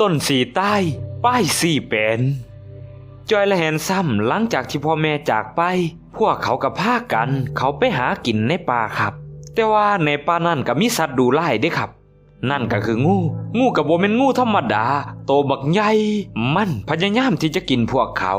ต้นสีใต้ ป้ายสี่เป็นจอยและแหนซ้ำหลังจากที่พ่อแม่จากไป พวกเขากับพากัน เขาไปหากินในป่าครับ แต่ว่าในป่านั่นก็มีสัตว์ดูไล่ด้ครับ นั่นก็คืองู งูกับโบเป็นงูธรรมดา โตบักใหญ่ มันพยายามที่จะกินพวกเขา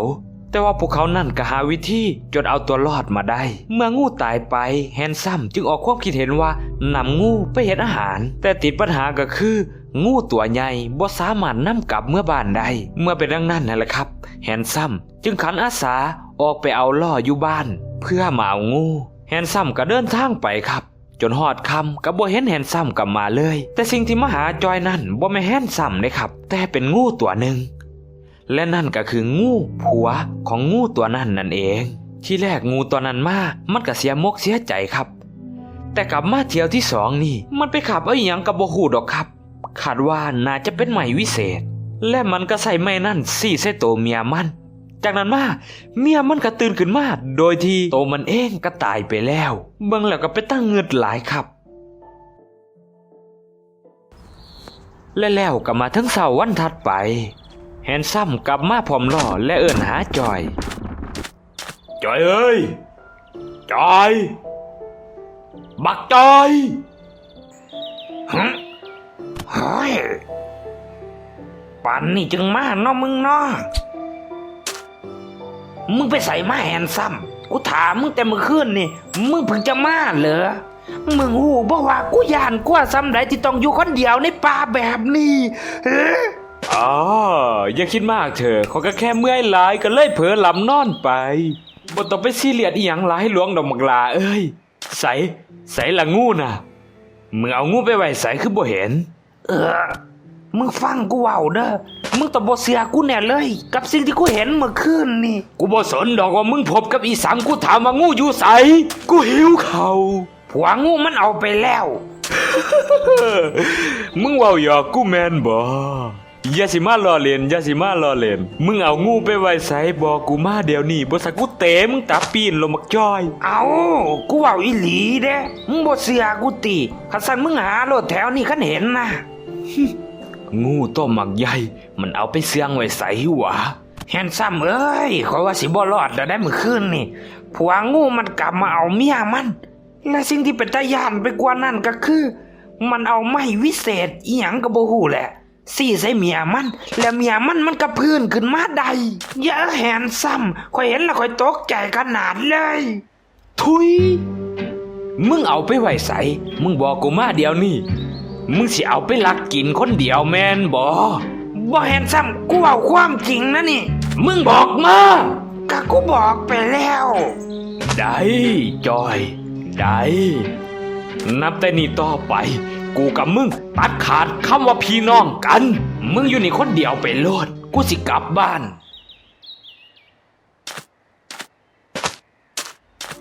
แต่ว่าพวกเขานั่นก็หาวิธีจนเอาตัวรอดมาได้ เมื่องูตายไปแฮนซัมจึงออกความคิดเห็นว่านำงูไปเห็นอาหาร แต่ติดปัญหาก็คือ งูตัวใหญ่บ่สามารถนำกลับเมื่อบ้านได้ เมื่อเป็นดังนั้นนั่นแหละครับ แฮนซัมจึงขันอาสาออกไปเอาล่ออยู่บ้าน เพื่อมาเอางู แฮนซัมก็เดินทางไปครับจนหอดคำก็บ่เห็นแฮนซัมกลับมาเลย แต่สิ่งที่มาหาจอยนั่นบ่แม่แฮนซัมเลยครับ แต่เป็นงูตัวหนึ่ง และนั่นก็คืองูผัวของงูตัวนั้นนั่นเอง ที่แรกงูตัวนั้นมามันก็เสียมกเสียใจครับ แต่กลับมาเที่ยวที่สองนี่ มันไปขับเอาอหยังกับบ่ฮู้ดอกครับคาดว่าน่าจะเป็นไหมวิเศษ และมันก็ใส่ไม้นั่นสี่ใส่โตเมียมัน จากนั้นมาเมียมันก็ตื่นขึ้นมาโดยที่โตมันเองก็ตายไปแล้ว เบิ่งแล้วก็ไปตั้งเงือดหลายครับและแล้วก็มาถึงเสาร์วันถัดไป แฮนซัมกลับมาพร้อมล่อและเอิ่นหาจอย จอยเอ้ย จอย บักจอยฮะเฮ้ยปันนี่จึงมาเนาะมึงเนาะมึงไปใส่มาแฮนซัมกูถามมึงแต่เมื่อคืนนี่ มึงเพิ่งจะมาเหรอ มึงหูบ่ว่ากูยานกว่าซ้ำใดที่ต้องอยู่คนเดียวในป่าแบบนี้เฮ้ อ๋ออย่าคิดมากเถอะเขาก็แค่เมื่อยหลายก็เลยเผลอหลับนอนไปบ่ต้องไปซีเรียสอีหยังหลายหลวงดอกมักลาเอ้ย ใส ใสละงูน่ะ มึงเอางูไปไว้ใสคือบ่เห็น เออ มึงฟังกูเว้าเด้อ มึงต้องบ่เสียกูแน่เลย กับสิ่งที่กูเห็นเมื่อคืนนี่ กูบ่สนดอกว่ามึงพบกับอีสังกูถามว่างูอยู่ไสกูหิวเขาผัวงูมันเอาไปแล้ว มึงเว้าหยอกกูแมนบ่ ย่าสิมาล้อเล่นอย่าสิมาล้อเล่นมึงเอางูไปไว้ไสบอกกูมาเดี๋ยวนี้บ่สักกูเตะมึงตาปีนลงมักจ้อย เอากูเว้าอีหลีเด้มึงบ่เสียกูติคันซั่นมึงหารถแถวนี้คันเห็นนะงูตัวหมักใหญ่มันเอาไปเสียงไว้ใส่หัวแฮนซัมเอ้ยขอยว่าสิบ่รอดแล้วได้เมื่อคืนนี่ผัวงูมันกลับมาเอาเมียมัน และสิ่งที่เป็นตาย่านไปกว่านั้นก็คือ มันเอาไม้วิเศษอีหยังก็บ่ฮู้แหละ สี่ใส่เมียมัน แล้วเมียมันมันกระพื้นขึ้นมาได้เยอะแฮนซัมข่อยเห็นแล้วข่อยตกใจขนาดเลย ทุย มึงเอาไปไว้ใส่มึงบอกกูมาเดี๋ยวนี้มึงสิเอาไปลักกินคนเดียวแมนบอบ่แฮนซัมกูเอาความจริงนะนี่ มึงบอกมาก็กูบอกไปแล้ว ได้จอย ได้ นับแต่นี้ต่อไป กูกับมึงตัดขาดคำว่าพี่น้องกัน มึงอยู่นี่คนเดียวไปโลด กูสิกลับบ้าน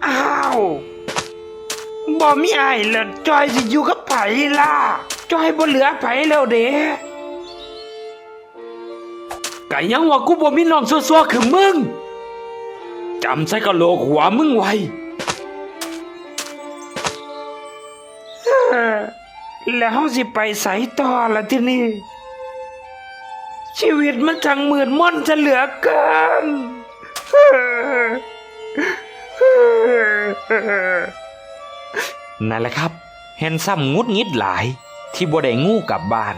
อ้าวบ่มีไอ้ายแล้วจอยสิอยู่กับไผล่ะจอยบ่เหลือไผแล้วเด้ก็ยังว่ากูบ่มีน้องซัวๆคือมึงจำใส่กะโหลกหัวมึงไว้ แล้วเฮาสิไปไสต่อล่ะทีนี้ชีวิตมันจังมืดม่อนจะเหลือเกินนั่นแหละครับ เห็นซ้ำงุดงิดหลาย ที่บ่ได้งูกลับบ้าน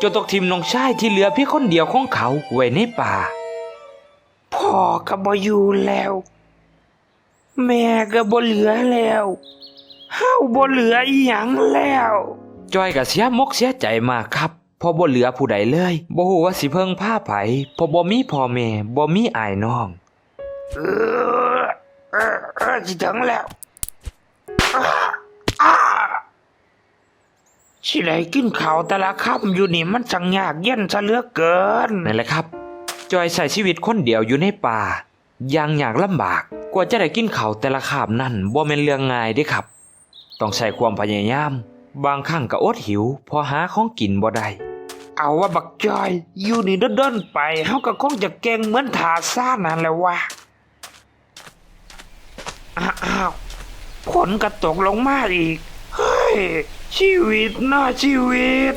จนตกทีมน้องชายที่เหลือเพียงคนเดียวของเขาไว้ในป่า พ่อก็บ่อยู่แล้ว แม่ก็บ่เหลือแล้วเฮาบ่เหลืออีหยังแล้ว จอยก็เสียมกเสียใจมากครับเพอบ่เหลือผู้ใดเลยบ่ฮู้ว่าสิเพิ่งพาไผเพราะบ่มีพ่อแม่บ่มีอ้ายน้องเออเออเออสิถึงแล้วอ้าอ้าสิได้กินข้าวแต่ละคำอยู่นี่มันจังยากเย็นซะเหลือเกินนั่นแหละครับ จอยใส่ชีวิตคนเดียวอยู่ในป่าอย่างยากลำบาก กว่าจะได้กินข้าวแต่ละคาบนั่นบ่แม่นเรื่องง่ายเด้ครับ ต้องใช้ความพยายาม บางครั้งก็อดหิว พอหาของกินบ่ได้เอาว่าบักจอย อยู่นี่เดินๆไปเฮาก็คงจะเก่งเหมือนทาซ่านั่นแหละวะอ้าวผลกระตกลงมาอีก เฮ้ย ชีวิตน่าชีวิต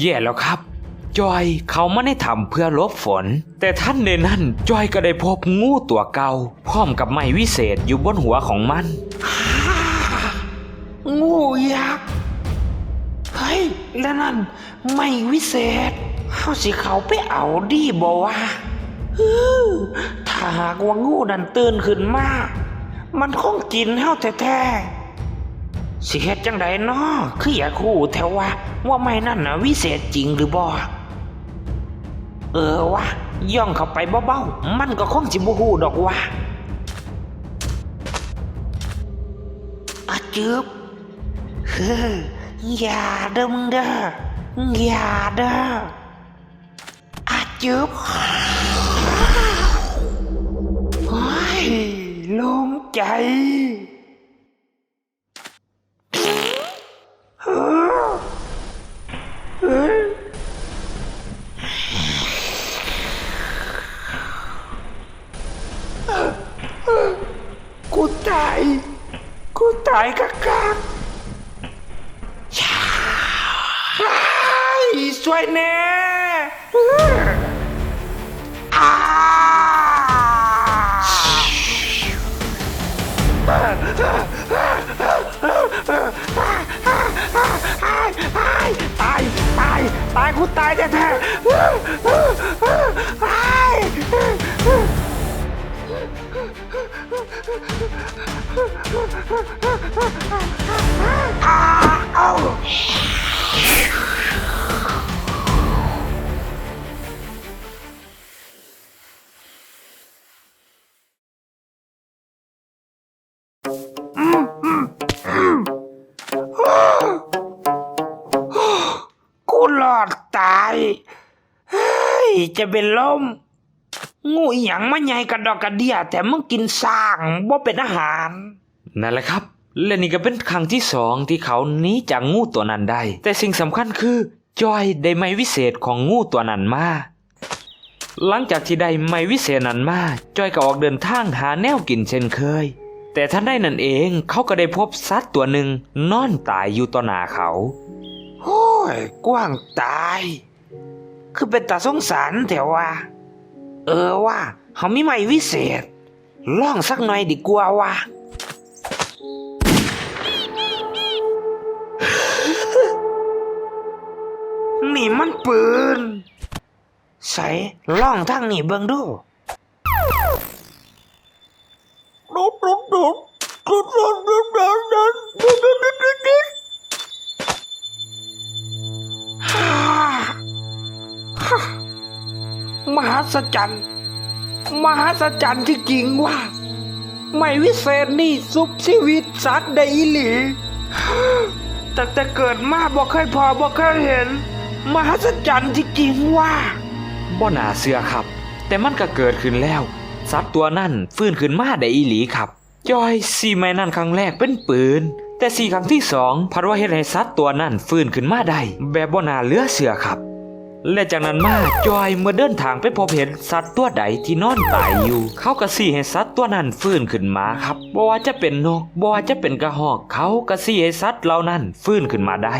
แย่แล้วครับ จอยเขาไม่ได้ทำเพื่อลบฝน แต่ท่านในนั้นจอยก็ได้พบงูตัวเก่าพร้อมกับไม้วิเศษอยู่บนหัวของมัน งูยักษ์เฮ้ยแล้วนั่นไม่วิเศษเฮาสิเขาไปเอาดีบ่วะฮือถ้าหากว่างูนั่นตื่นขึ้นมา มันคงกินเฮาแท้ๆ สิเฮ็ดจังไดน้อคืออยากรู้แท้ว่าว่าไม่นั่นนะวิเศษจริงหรือบ่เออวะย่องเข้าไปเบาๆมันก็คงสิบ่ฮู้ดอกว่าอาจืบเฮ้ออย่าเด้อมึงเด้ออย่าเด้ออาจุบโอ้ยลงใจเฮ้อเฮ้ย กูตาย กูตายกักกักไอ้ช่วยแน่อาตายตายตาย ตายกูตายแท้ๆ จะเป็นลมงูอหย่างมาใหญ่กระดอกกระเดียแต่มึงกินสร้างบ่เป็นอาหาร นั่นแหละครับ และนี่ก็เป็นครั้งที่สองที่เขาหนีจากงูตัวนั้นได้ แต่สิ่งสำคัญคือจอยได้ไม้วิเศษของงูตัวนั้นมา หลังจากที่ได้ไม้วิเศษนั้นมาจอยก็ออกเดินทางหาแนวกินเช่นเคย แต่ท่านได้นั่นเองเขาก็ได้พบสัตว์ตัวหนึ่งนอนตายอยู่ต่อหน้าเขาโอ้ยกว้างตาย คือเป็นตาสงสารแต่ว่า เออว่าเขามีไม้วิเศษล่องสักหน่อยดีกว่าว่านี่มันปืน ใส่ล่องทางนี่เบิ่งดูดุดดุดดุดดุดดุดดุดดุดดุดดุด มหัศจรรย์ มหัศจรรย์ที่จริงว่า ไม่วิเศษนี่ซุปชีวิตสัตว์ได้อีหลีแต่แต่เกิดมาบ่เคยพอบ่เคยเห็น มหัศจรรย์ที่จริงว่าบ่หน่าเชื่อครับ แต่มันก็เกิดขึ้นแล้วสัตว์ตัวนั่นฟื้นขึ้นมาได้อีหลีครับจอยสีไม้นั่นครั้งแรกเป็นปืน แต่สีครั้งที่สองพัดว่าเฮ็ดให้สัตว์ตัวนั่นฟื้นขึ้นมาได้แบบบ่น่าเลือเชื่อครับ และจากนั้นมาจอยเมื่อเดินทางไปพบเห็นสัตว์ตัวใดที่นอนตายอยู่ เขาก็สี่ให้สัตว์ตัวนั้นฟื้นขึ้นมาครับบ่ว่าจะเป็นนกบ่ว่าจะเป็นกระหอก เขาก็สี่ให้สัตว์เหล่านั้นฟื้นขึ้นมาได้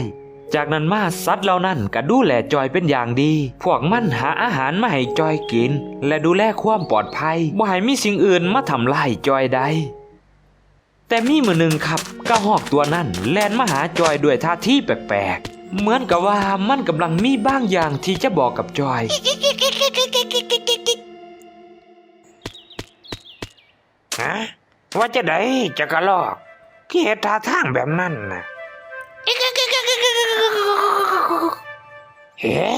จากนั้นมาสัตว์เหล่านั้นก็ดูแลจอยเป็นอย่างดี พวกมันหาอาหารมาให้จอยกิน และดูแลความปลอดภัยบ่ให้มีสิ่งอื่นมาทำลายจอยได้แต่มีมือหนึ่งครับกระหอกตัวนั้นแล่นมาหาจอยด้วยท่าที่แปลกๆ เหมือนกับว่ามันกำลังมีบางอย่างที่จะบอกกับจอย ฮะว่าจะได้จะกระลอกที่เหตุท่าทางแบบนั้นนะเฮ้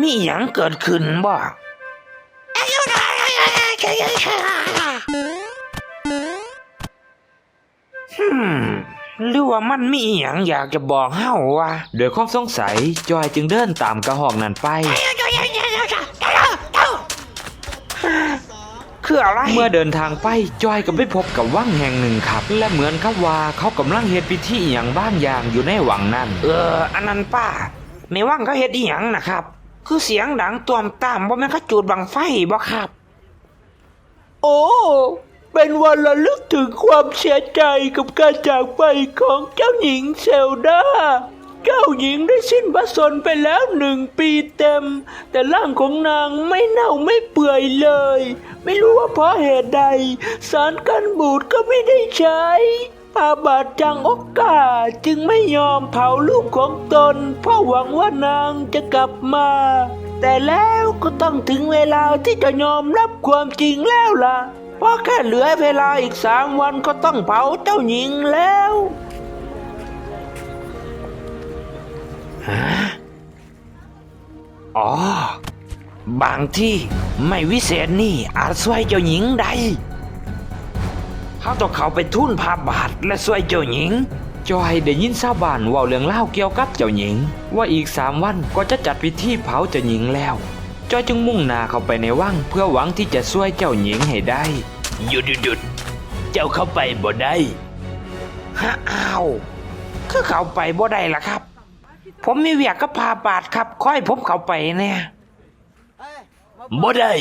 มีหยังเกิดขึ้นบ่ฮึม หรือว่ามันมีหยังอยากจะบอกเฮาว่าโดยความสงสัยจอยจึงเดินตามกระหอกนั้นไป คืออะไรเมื่อเดินทางไปจอยก็ไปพบกับวังแห่งหนึ่งครับ และเหมือนกับว่าเขากำลังเฮ็ดพิธีอหย่างบ้างอย่างอยู่ในวังนั้น เอออันนั้นป้าในว่างเขาเฮ็ดอีหยังนะครับ คือเสียงดังตวมตามบ่แม่นเขาจูดบังไฟบ่ครับ โอ้ เป็นวันระลึกถึงความเสียใจกับการจากไปของเจ้าหญิงเซลดา เจ้าหญิงได้สิ้นพระชนม์ไปแล้วหนึ่งปีเต็ม แต่ร่างของนางไม่เน่าไม่เปื่อยเลย ไม่รู้ว่าเพราะเหตุใด สารกันบูดก็ไม่ได้ใช้อาบาทจังอกกาจึงไม่ยอมเผาลูกของตน เพราะหวังว่านางจะกลับมา แต่แล้วก็ต้องถึงเวลาที่จะยอมรับความจริงแล้วล่ะ เพราะแค่เหลือเวลาอีกสามวันก็ต้องเผาเจ้าหญิงแล้วอ๋อ บางที่ไม่วิเศษนี่อาจช่วยเจ้าหญิงได้เขาต้องเขาไปทุ่นพาบาทและช่วยเจ้าหญิงจอยได้ยินชาวบ้านว่าเรื่องเล่าเกี่ยวกับเจ้าหญิง ว่าอีกสามวันก็จะจัดพิธีเผาเจ้าหญิงแล้ว จอยจึงมุ่งหน้าเข้าไปในวังเพื่อหวังที่จะช่วยเจ้าหญิงให้ได้ หยุดหยุดหยุดเจ้าเข้าไปบ่ได้ฮะอ้าวคือเข้าไปบ่ได้ล่ะครับ ผมมีเวียกกับพาบาทครับ ค่อยผมเข้าไปเนี่ยบ่ได้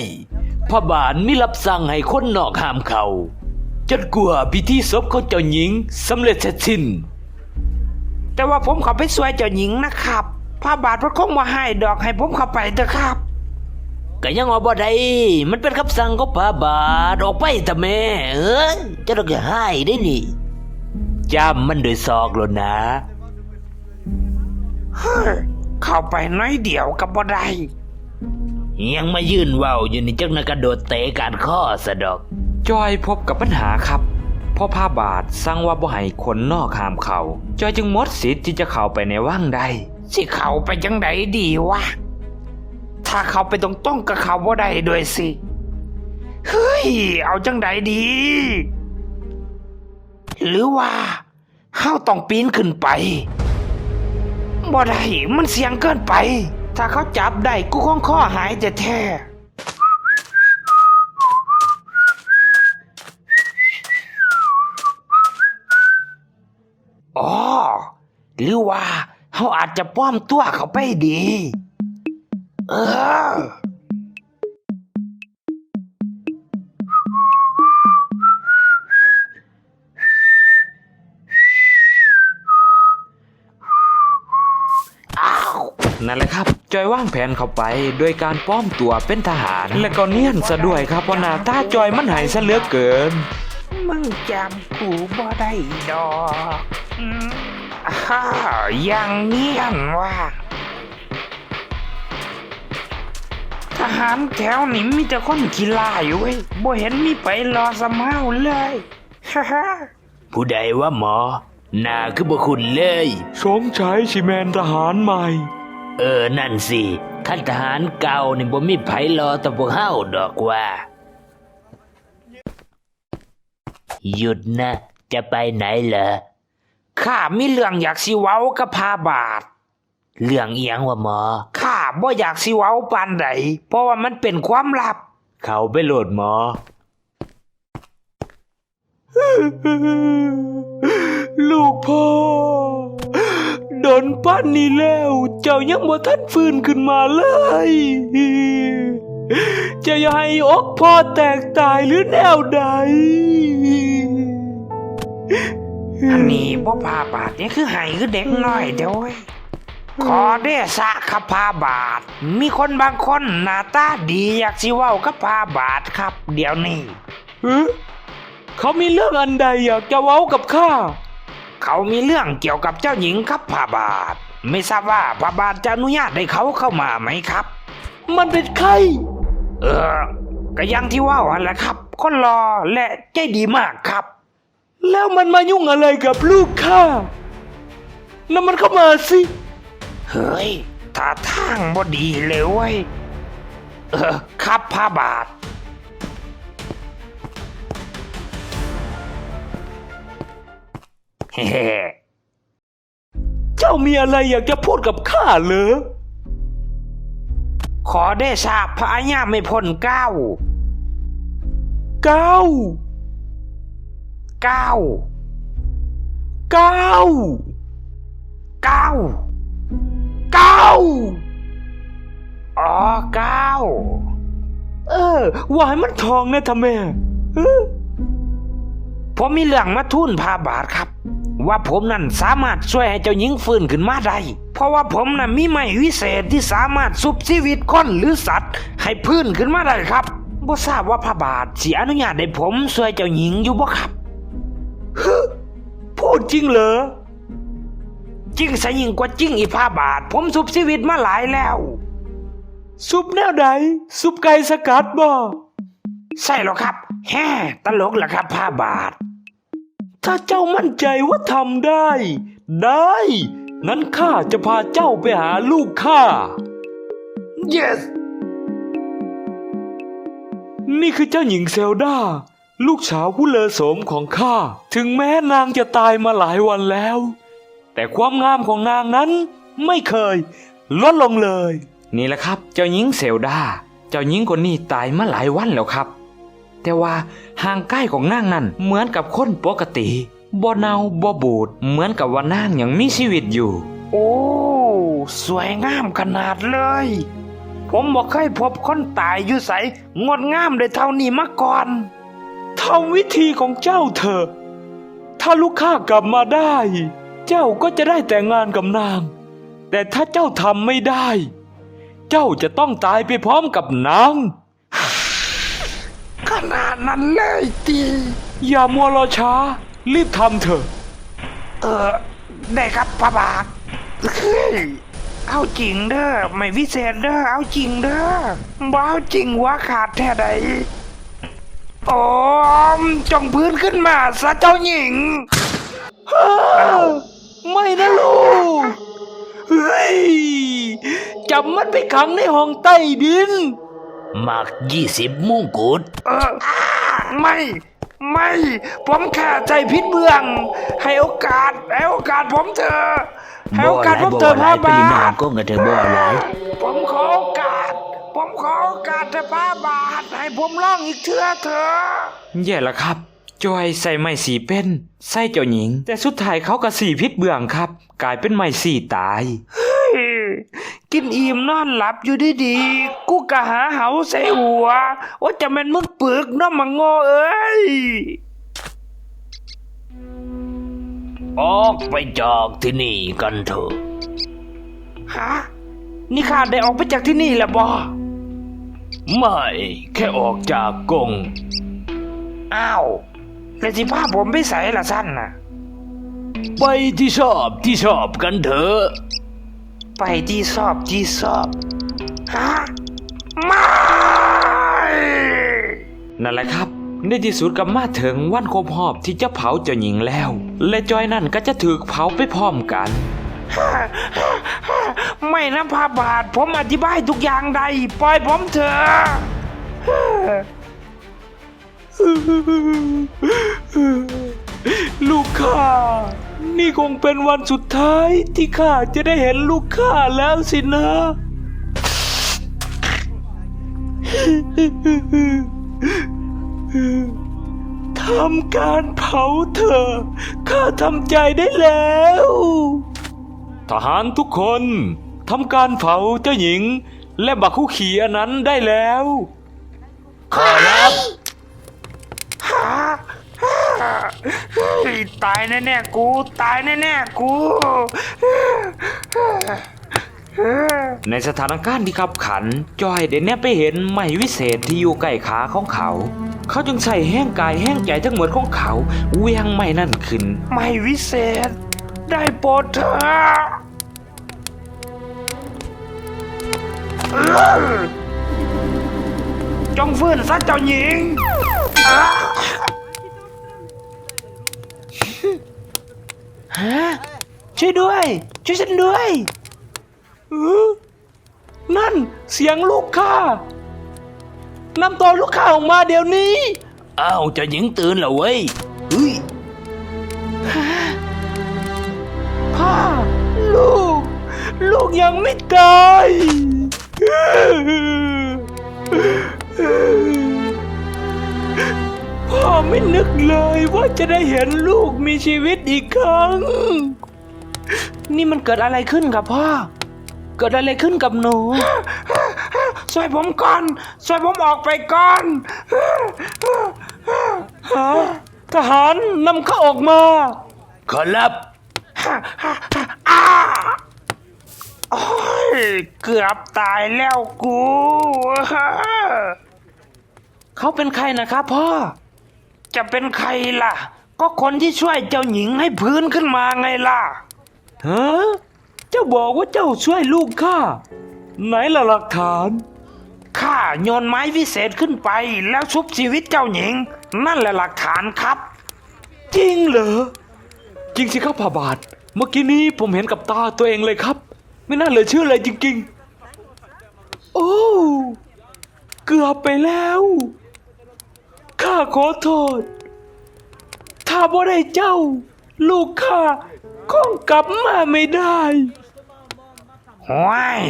พระบาทมีรับสั่งให้คนนอกห้ามเขาจนกว่าพิธีศพของเจ้าหญิงสำเร็จเสร็จสิ้น แต่ว่าผมเข้าไปช่วยเจ้าหญิงนะครับพาบาทพระคงมาให้ดอกให้ผมเข้าไปเถอะครับ ก็ยังว่าบ่ได้มันเป็นคำสั่งของพระบาทออกไปทำแม่ เอ้ยจะต้องจะให้ได้นี่จำมันโดวยซอกแล้วนะเฮ้ยเข้าไปน้อยเดียวกับบ่ได้ยังมายืนเว้าอยู่นี่จังนะกระโดดเตะการข้อสะดอก จอยพบกับปัญหาครับเพราะผ้าบาทสั่งว่าบ่ให้คนนอกห้ามเขา จอยจึงหมดสิทธิ์ที่จะเข้าไปในวังได้สิเข้าไปจังไดดีวะ ถ้าเขาไปตรงๆก็เขาบ่าได้ด้วยสิ เฮ้ย เอาจังไดดี หรือว่าเฮาต้องปีนขึ้นไปบ่ได้มันเสียงเกินไป ถ้าเขาจับได้กูคงข้อหายจะแท้อ๋อหรือว่าเขาอาจจะป้อมตัวเขาไปดี นั่นแหละครับ จอยวางแผนเข้าไปโดยการป้อมตัวเป็นทหาร และก็เนียนซะด้วยครับเพราะหน้าตาจอยมันหายซะเหลือเกิน มึงจำกูบ่ได้ดอกอืมอ้าวยังเนียนว่า หารแถวนี้มีแต่คนขี้ลายเว้ยบ่เห็นมีไปรอสำเฮาเลยฮ่าฮ่าผู้ใดว่าหมอหน้าคือบ่คุณเลยสงชัยชิแมนทหารใหม่ เออนั่นสิขั้นทหารเก่านี่บ่มีไผรอแต่พวกเฮาดอกว่า หยุดนะ จะไปไหนเหรอข้ามีเรื่องอยากสิเว้ากับพาบาท เรื่องเอียงว่าหมอ ข้าบ่อยากสิเว้าปานใดเพราะว่ามันเป็นความลับ เขาไปโหลดหมอ ลูกพ่อโดนปั้นนี่แล้ว เจ้ายังบ่ทันฟื้นขึ้นมาเลยจะอย่าให้อกพ่อแตกตายหรือแนวใด อันนี้บ่พาบาทนี่คือไห้คือเด็กน้อยเด้อเว้ย ขอเดชะครับพาบาท มีคนบางคนหน้าตาดีอยากสิเว้ากับพาบาทครับ เดี๋ยวนี้เอ๊ะเขามีเรื่องอันใดอยากจะเว้ากับข้า เขามีเรื่องเกี่ยวกับเจ้าหญิงครับพาบาท ไม่ทราบว่าพาบาทจะอนุญาตให้เขาเข้ามาไหมครับ มันเป็นใคร เออก็อยังที่ว่าวันแหละครับ คนรอและใจดีมากครับ แล้วมันมายุ่งอะไรกับลูกข้านั่นมันเข้ามาสิ เฮ้ยท่าทางบ่ดีเลยเว้ย เออครับพาบาท เฮ้เจ้ามีอะไรอยากจะพูดกับข้าเหรอ ขอได้ทราบพระอาญาไม่พ้นเก้า เก้า เก้า เก้า เก้า เก้าอ๋อเก้าเออว่าให้มันทองนะทำแม่เออผมมีเรื่องมาทุ่นพาบาทครับ ว่าผมนั่นสามารถช่วยให้เจ้าหญิงฟื้นขึ้นมาได้ เพราะว่าผมน่ะมีไม้วิเศษที่สามารถซุบชีวิตคนหรือสัตว์ ให้พื้นขึ้นมาได้ครับบ่ทราบว่าพระบาทสิอนุญาตให้ผมช่วยเจ้าหญิงอยู่บ่ครับฮึพูดจริงเหรอ จริงซะยิ่งกว่าจริงอีพระบาท ผมซุบชีวิตมาหลายแล้ว ซุปแนวใดซุปไก่สกัดบ่ใช่หรอครับ แฮ่ตลกเหรอครับพระบาท ถ้าเจ้ามั่นใจว่าทำได้ ได้ นั้นข้าจะพาเจ้าไปหาลูกข้า yes นี่คือเจ้าหญิงเซลดา ลูกสาวผู้เลอโสมของข้า ถึงแม้นางจะตายมาหลายวันแล้ว แต่ความงามของนางนั้นไม่เคยลดลงเลย นี่แหละครับ เจ้าหญิงเซลดา เจ้าหญิงคนนี้ตายมาหลายวันแล้วครับ แต่ว่าห่างใกล้ของนางนั้นเหมือนกับคนปกติบ่เนาบ่บูดเหมือนกับว่านางยังมีชีวิตอยู่ โอ้สวยงามขนาดเลย ผมบอกเคยพบคนตายอยู่ใสงดงามเลยเท่านี้มาก่อนทำวิธีของเจ้าเถอะ ถ้าลูกค้ากลับมาได้ เจ้าก็จะได้แต่งงานกับนาง แต่ถ้าเจ้าทำไม่ได้ เจ้าจะต้องตายไปพร้อมกับนาง ขนาดนั้นเลยตีอย่ามัวรอช้า รีบทำเถอะ เออ ได้ครับพระบาทเฮ้ยเอาจริงเด้อไม่วิเศษเด้อเอาจริงเด้อบ้าจริงว่าขาดแท้ใดโอ้มจงพื้นขึ้นมาซะเจ้าหญิง ไม่นะลูก เฮ้ย จับมันไปขังในห้องใต้ดิน หมักยี่สิบมงกุฎเออไม่ ไม่ ผมแค่ใจพิษเบือง ให้โอกาส ให้โอกาสผมเถอะ ให้โอกาสผมเถอะพระปริบามาณทก็เงินเธอบ่หลายผมขอโอกาส ผมขอโอกาสเถอะพระบาท ให้ผมร้องอีกเทื่อเถอะแย่ละครับ จอยใส่ไม้สีเป็นใส่เจ้าหญิง แต่สุดท้ายเขาก็สีพิษเบืองครับ กลายเป็นไม้สีตายกินอิ่มนอนหลับอยู่ดีๆ กูกะหาเหาใส่หัว ว่าจะเป็นมึงปึกเน้ำมังโง่เอ้ย ออกไปจากที่นี่กันเถอะ ฮะ นี่ข้าได้ออกไปจากที่นี่แล้วบอไม่ แค่ออกจากกรงอ้าว แล้วที่พาผมไปใส่ละสั้นน่ะ ไปที่ชอบที่ชอบกันเถอะ ไปที่สอบที่สอบฮะไม่นั่นแหละครับ ในที่สุดก็มาถึงวันครบรอบที่จะเผาเจ้าหญิงแล้ว และจอยนั่นก็จะถูกเผาไปพร้อมกัน ไม่นะพาบาท ผมอธิบายทุกอย่างได้ปล่อยผมเถอะ ลูกข้านี่คงเป็นวันสุดท้ายที่ข้าจะได้เห็นลูกข้าแล้วสินะ ทำการเผาเธอ ข้าทำใจได้แล้ว ทหารทุกคนทำการเผาเจ้าหญิง และบักคุขีอันนั้นได้แล้ว ตายแน่ๆกู ตายแน่ๆกู ในสถานการณ์ที่ขับขัน จอยเดนเนี่ยไปเห็นไม้วิเศษที่อยู่ใกล้ขาของเขา เขาจึงใส่แห้งกายแห้งใจทั้งหมดของเขาเวียงไม้นั่นขึ้น ไม้วิเศษ ได้โปรดเถอะจงฟื้นซะเจ้าหญิง ฮะช่วยด้วย ช่วยฉันด้วยเออนั่นเสียงลูกข้านำตัวลูกข้าออกมาเดี๋ยวนี้อ้าวเจะหญิงตื่นแล้วเว้ยเฮ้ยพ่อลูก ลูกยังไม่ตายพ่อ ไม่นึกเลยว่าจะได้เห็นลูกมีชีวิตอีกครั้ง นี่มันเกิดอะไรขึ้นกับพ่อ เกิดอะไรขึ้นกับหนู ช่วยผมก่อน ช่วยผมออกไปก่อนฮะทหารนำเขาออกมา ขอรับฮ่าฮ่าฮ่าอ้าโอ้ยเกือบตายแล้วกู เขาเป็นใครนะครับพ่อ จะเป็นใครล่ะ ก็คนที่ช่วยเจ้าหญิงให้พื้นขึ้นมาไงล่ะฮะเจ้าบอกว่าเจ้าช่วยลูกข้า ไหนล่ะหลักฐาน ข้าโยนไม้วิเศษขึ้นไปแล้วชุบชีวิตเจ้าหญิง นั่นแหละหลักฐานครับ จริงเหรอ จริงสิครับพาบาท เมื่อกี้นี้ผมเห็นกับตาตัวเองเลยครับ ไม่น่าเหลือเชื่อเลยจริง ๆ โอ้ เกือบไปแล้ว ข้าขอโทษ ถ้าบ่ได้เจ้า ลูกข้าคงกลับมาไม่ได้ห้วย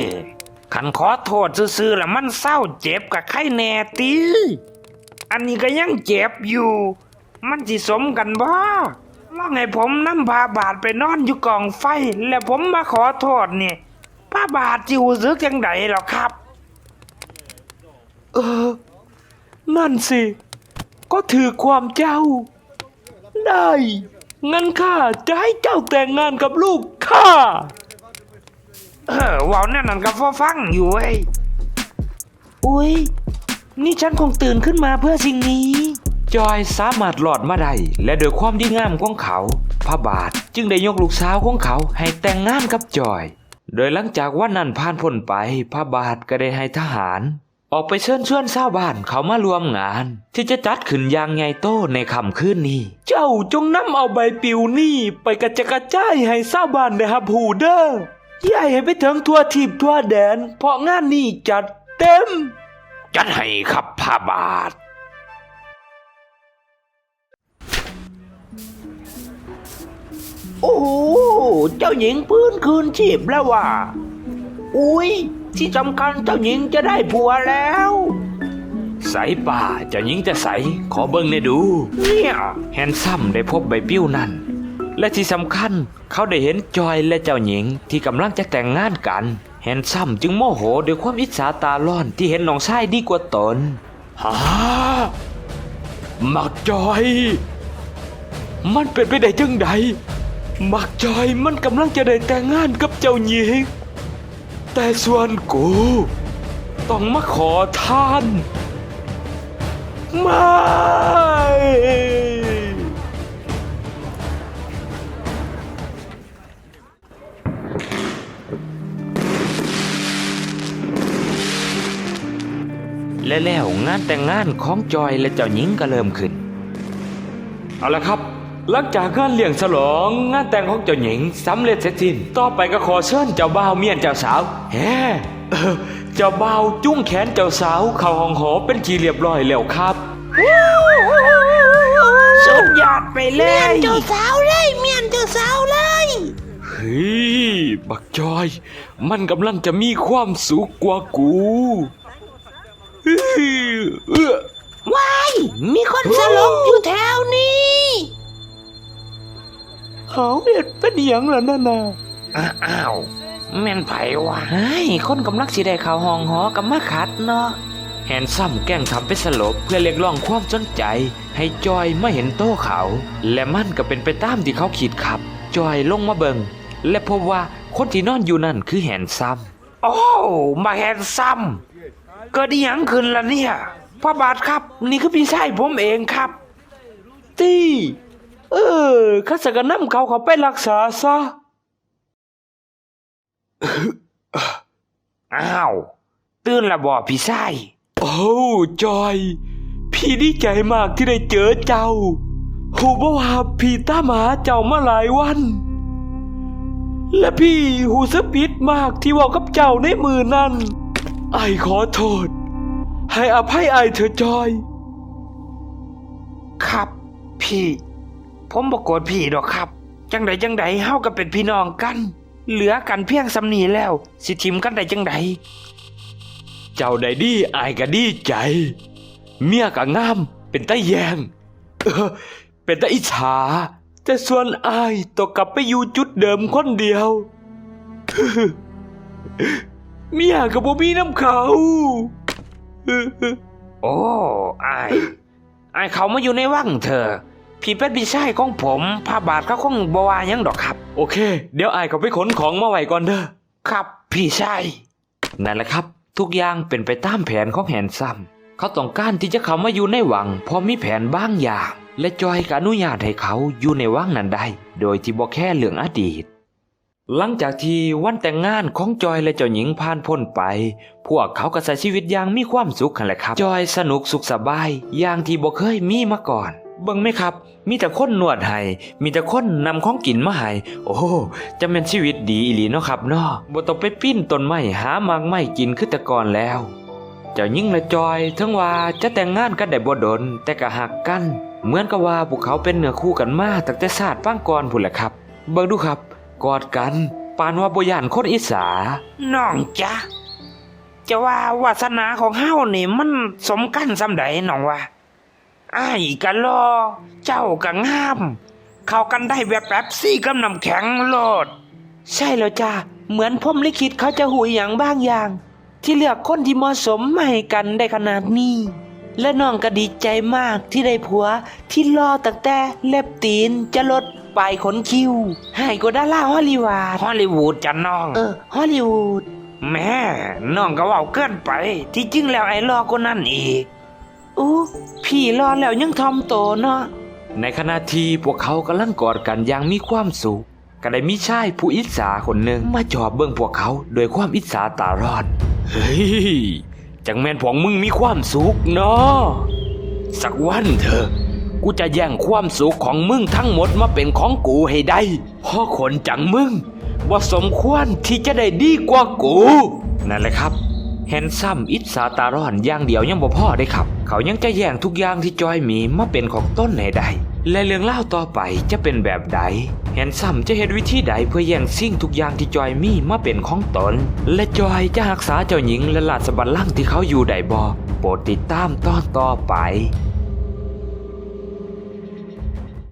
ขันขอโทษซื่อๆแล้วมันเศร้าเจ็บกับไข้แน่ตีอันนี้ก็ยังเจ็บอยู่ มันสิสมกันบ่ลองให้ผมนำพาบาทไปนอนอยู่กองไฟ แล้วผมมาขอโทษนี่พาบาทจิวซึกยังไงหรอครับ เออ นั่นสิ ก็ถือความเจ้า ได้งั้นข้าจะให้เจ้าแต่งงานกับลูกข้าเออว้านั่นนั่นก็ฟอฟังอยู่เว้ยอุ้ยนี่ฉันคงตื่นขึ้นมาเพื่อสิ่งนี้ จอยสามารถหลอดมาได้และโดวยความดีงามของเขา พระบาทจึงได้ยกลูกสาวของเขาให้แต่งงานกับจอย โดยหลังจากวันนั้นผ่านพ้นไป พระบาทก็ได้ให้ทหาร ออกไปเชิญชวนชาวบ้านเขามารวมงาน ที่จะจัดขึ้นอย่างใหญ่โตในค่ำคืนนี้ เจ้าจงนำเอาใบปลิวนี่ ไปกระจกระจายให้ชาวบ้านได้รับหูเด้อย้ายให้ไปถึงทั่วทิพทั่วแดน เพราะงานนี้จัดเต็ม จัดให้ครับพาบาท โอ้โหเจ้าหญิงพื้นคืนชีพแล้วว่ะอุ้ย ที่สำคัญเจ้าหญิงจะได้ผัวแล้วใสป่าเจ้าหญิงจะใสขอเบิ่งได้ดู เนี่ยแฮนซัมได้พบใบปิ้วนั่น และที่สำคัญเขาได้เห็นจอยและเจ้าหญิงที่กำลังจะแต่งงานกัน แฮนซัมจึงโมโหด้วยความอิจฉาตาร้อนที่เห็นน้องชายดีกว่าตนฮามักจอย มันเป็นไปได้จังใดมักจอยมันกำลังจะได้แต่งงานกับเจ้าหญิง แต่ส่วนกู ต้องมาขอท่าน ไม่ และแล้วงานแต่งงานของจอยและเจ้าหญิงก็เริ่มขึ้น เอาละครับ หลังจากงานเลี้ยงฉลองงานแต่งของเจ้าหญิงสำเร็จเสร็จสิ้นต่อไปก็ขอเชิญเจ้าบ่าวเมียนเจ้าสาวแฮ่เออเจ้าบ่าวจุ้งแขนเจ้าสาวเข้าห้องหอเป็นทีเรียบร้อยแล้วครับสุดยอดไปเลเมียนยเจ้าสาวเลยเมียนเจ้าสาวเลยเฮ้ยบักจอย มันกำลังจะมีความสุขกว่ากูเฮ้ยเอื้อว้ายมีคนสลบอยู่แถวนี้ เอาเอ็ดเป็นอหยังล่ะนั่นน่ะอ้าวแม่นไผวะเฮ้ยคนกำลังสิได้ข่าวห้องหอกับมาขัดเนาะแฮนซัมแกล้งทำเป็นสลบเพื่อเรียกร้องความสนใจ ให้จอยไม่เห็นโต้เขา และมันก็เป็นไปตามที่เขาขีดขับ จอยลงมาเบิง และพบว่าคนที่นอนอยู่นั่นคือแฮนซัมโอ้มาแฮนซัมเกิดอีหยังขึ้นล่ะเนี่ยพระบาทครับ นี่คือพี่ชายผมเองครับ ตี้ เออข้าสกนำเขาเขาไปรักษาซะ อ้าว ตื่นและบ่พี่ชายโอ้จอย พี่ดีใจมากที่ได้เจอเจ้าหูบ่ว่าพี่ตามหาเจ้ามาหลายวัน และพี่หูสปิดมากที่เว่ากับเจ้าในมือนั้นไอายขอโทษ ให้อภัยไอายเถอะจอย ครับพี่ ผมบอกโกรธพี่ดอกครับ จังใดจังใดเฮาก็เป็นพี่น้องกัน เหลือกันเพียงสำนีแล้ว สิทิมกันได้จังใดเจ้าได้ดีไอายก็ดีใจ เมียก็งาม เป็นตาแยงเออเป็นตาอิจฉาแต่ส่วนไอายต้องกลับไปอยู่จุดเดิมคนเดียวเมียกับบ่มีน้ำเขา โอ้ไอายอายเขามาอยู่ในวังเธอะ พี่เป็นพี่ชายของผมพาบาทก็คงบ่ว่าหยังดอกครับ โอเค เดี๋ยวอายเขาไปขนของมาไว้ก่อนเด้อ ครับ พี่ชาย นั่นแหละครับ ทุกอย่างเป็นไปตามแผนของแหนซัม เขาต้องการที่จะเข้ามาอยู่ในวังเพราะมีแผนบางอย่าง และจอยก็อนุญาตให้เขาอยู่ในวังนั้นได้ โดยที่บ่แค่เรื่องอดีต หลังจากที่วันแต่งงานของจอยและเจ้าหญิงผ่านพ้นไป พวกเขาก็ใช้ชีวิตอย่างมีความสุขกันแหละครับ จอยสนุกสุขสบายอย่างที่บ่เคยมีมาก่อน เบิ่งไหมครับ มีแต่คนนวดให้มีแต่คนนำของกินมาให้โอ้จะเป็นชีวิตดีอีหลีเนาะครับเนาะบ่ต้องไปปิ้นต้นไม้หามากไม้กินคือแต่ก่อนแล้ว เจ้าหญิงละจอยถึงว่าจะแต่งงานกันได้บ่ดนแต่ก็หักกัน เหมือนกับว่าพวกเขาเป็นเนื้อคู่กันมาตั้งแต่ชาสติปางก่อนพุ่นแหละครับ เบิ่งดูครับ กอดกันปานว่าบ่ย่านคนอิสาน้องจ๊ะจะว่าวาสนาของเฮานี่มันสมกันสำใดน้องวะ อ้ายก็รอเจ้าก็งาม เข้ากันได้แบบแป๊บซี่กับน้ำแข็งโลด ใช่แล้วจ้าเหมือนพรหมลิขิตเขาจะหุยอย่างบางอย่าง ที่เลือกคนที่เหมาะสมมาให้กันได้ขนาดนี้ และน้องก็ดีใจมากที่ได้ผัวที่รอตั้งแต่เล็บตีนจะลดปลายขนคิ้วให้ก็ดาราฮอลลีวูดฮอลลีวูดจ้ะน้อง เออฮอลลีวูดแม่น้องก็เว่าเกินไป ที่จริงแล้วไอ้รอคนนั้นอีก อู้พี่รอแล้วยังทอมโตเนาะในขณะที่พวกเขากำลังกอดกันอย่างมีความสุขก็ได้มีชายผู้อิจฉาคนหนึ่งมาจอบเบิ่งพวกเขาโดยความอิจฉาตาร้อนเฮ้ยจังแม่นพวกมึงมีความสุขเนาะสักวันเถอะกูจะแย่งความสุขของมึงทั้งหมดมาเป็นของกูให้ได้พราะคนจังมึงว่าสมควรที่จะได้ดีกว่ากูนั่นแหละครับ แฮนซัมอิจฉาตาร้อนอย่างเดียวยังบ่พอได้ครับ เขายังจะแย่งทุกอย่างที่จอยมีมาเป็นของต้นให้ได้และเรื่องเล่าต่อไปจะเป็นแบบใดแฮนซัมจะเห็นวิธีใดเพื่อแย่งสิ่งทุกอย่างที่จอยมีมาเป็นของตน และจอยจะรักษาเจ้าหญิงและลาสบัลลังที่เขาอยู่ได้บ่โปรดติดตามตอนต่อไป